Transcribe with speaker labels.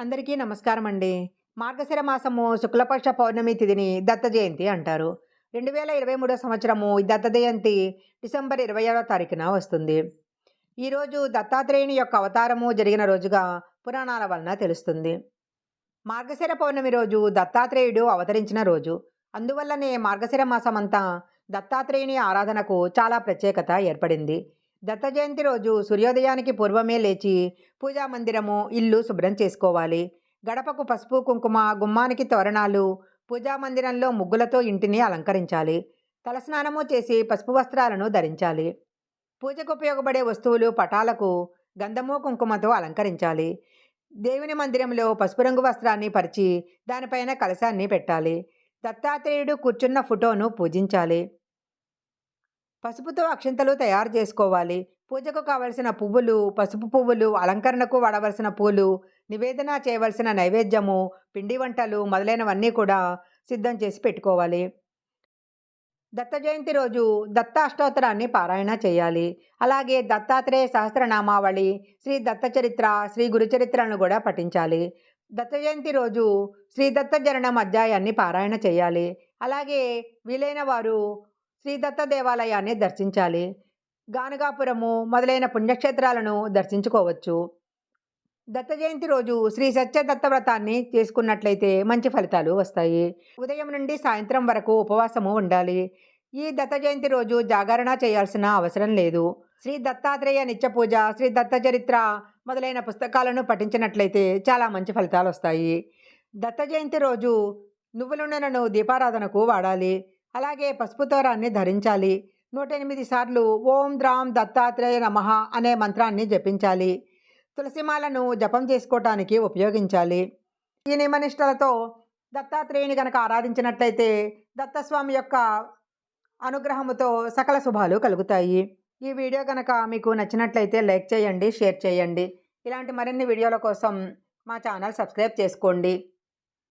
Speaker 1: అందరికీ నమస్కారం అండి మార్గశిర మాసము శుక్లపక్ష పౌర్ణమి తిథిని దత్త జయంతి అంటారు. రెండు వేల ఇరవై మూడో సంవత్సరము ఈ దత్త జయంతి డిసెంబర్ ఇరవై ఆరో తారీఖున వస్తుంది. ఈరోజు దత్తాత్రేయుని యొక్క అవతారము జరిగిన రోజుగా పురాణాల వలన తెలుస్తుంది. మార్గశిర పౌర్ణమి రోజు దత్తాత్రేయుడు అవతరించిన రోజు. అందువల్లనే మార్గశిర మాసమంతా దత్తాత్రేయుని ఆరాధనకు చాలా ప్రత్యేకత ఏర్పడింది. దత్త జయంతి రోజు సూర్యోదయానికి పూర్వమే లేచి పూజా మందిరము ఇల్లు శుభ్రం చేసుకోవాలి. గడపకు పసుపు కుంకుమ గుమ్మానికి తోరణాలు పూజా మందిరంలో ముగ్గులతో ఇంటిని అలంకరించాలి. తలస్నానము చేసి పసుపు వస్త్రాలను ధరించాలి. పూజకు ఉపయోగపడే వస్తువులు పటాలకు గంధము కుంకుమతో అలంకరించాలి. దేవుని మందిరంలో పసుపు రంగు వస్త్రాన్ని పరిచి దానిపైన కలశాన్ని పెట్టాలి. దత్తాత్రేయుడు కూర్చున్న ఫోటోను పూజించాలి. పసుపుతో అక్షింతలు తయారు చేసుకోవాలి. పూజకు కావలసిన పువ్వులు పసుపు పువ్వులు అలంకరణకు వాడవలసిన పూలు నివేదన చేయవలసిన నైవేద్యము పిండి వంటలు మొదలైనవన్నీ కూడా సిద్ధం చేసి పెట్టుకోవాలి. దత్త జయంతి రోజు దత్త అష్టోత్తరాన్ని పారాయణ చేయాలి. అలాగే దత్తాత్రేయ సహస్రనామావళి శ్రీ దత్త చరిత్ర శ్రీ గురుచరిత్రలను కూడా పఠించాలి. దత్త జయంతి రోజు శ్రీ దత్త జరణం అధ్యాయాన్ని పారాయణ చేయాలి. అలాగే వీలైన వారు శ్రీ దత్త దేవాలయాన్ని దర్శించాలి. గానగాపురము మొదలైన పుణ్యక్షేత్రాలను దర్శించుకోవచ్చు. దత్త జయంతి రోజు శ్రీ సత్య దత్త వ్రతాన్ని చేసుకున్నట్లయితే మంచి ఫలితాలు వస్తాయి. ఉదయం నుండి సాయంత్రం వరకు ఉపవాసము ఉండాలి. ఈ దత్త జయంతి రోజు జాగరణ చేయాల్సిన అవసరం లేదు. శ్రీ దత్తాత్రేయ నిత్య పూజ శ్రీ దత్త చరిత్ర మొదలైన పుస్తకాలను పఠించినట్లయితే చాలా మంచి ఫలితాలు వస్తాయి. దత్త జయంతి రోజు నువ్వుల నూనెను దీపారాధనకు వాడాలి. అలాగే పసుపు తోరాన్ని ధరించాలి. నూట ఎనిమిది సార్లు ఓం ద్రాం దత్తాత్రేయ నమః అనే మంత్రాన్ని జపించాలి. తులసిమాలను జపం చేసుకోవటానికి ఉపయోగించాలి. ఈ నియమనిష్టలతో దత్తాత్రేయుని కనుక ఆరాధించినట్లయితే దత్తస్వామి యొక్క అనుగ్రహముతో సకల శుభాలు కలుగుతాయి. ఈ వీడియో కనుక మీకు నచ్చినట్లయితే లైక్ చేయండి షేర్ చేయండి. ఇలాంటి మరిన్ని వీడియోల కోసం మా ఛానల్ సబ్స్క్రైబ్ చేసుకోండి.